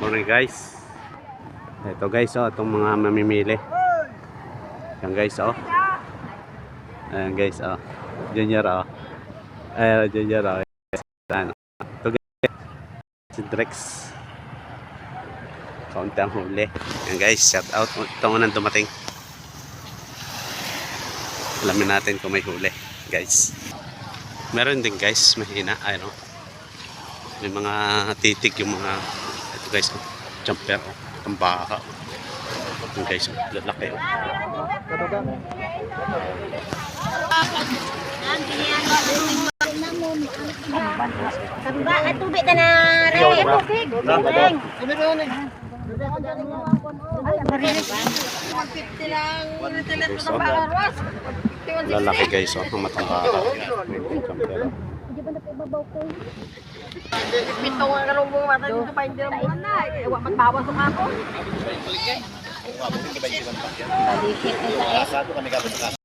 Morning guys. Ito guys oh, itong mga mamimili. Yan guys oh. Ayan guys oh. Junior oh. Ayan Junior oh. Ayan. Ito guys. Si Drex. Kaunti ang huli. Yan guys, shout out. Ito nga nang dumating. Alamin natin kung may huli guys. Meron din guys, mahina. Ayun oh. May mga titik yung mga ito guys, oh, jumper, oh, ang baka. Yung guys, oh, lalaki. Oh. Tamba, at tubig na na rin. Tubig. Tubig. Guys, oh, lalaki guys, oh, ang baka. Yung jumper, oh. Bito nga karong mga mata dito pa hindi naman na. Ewa magbawas sa ako. Balik. Balik.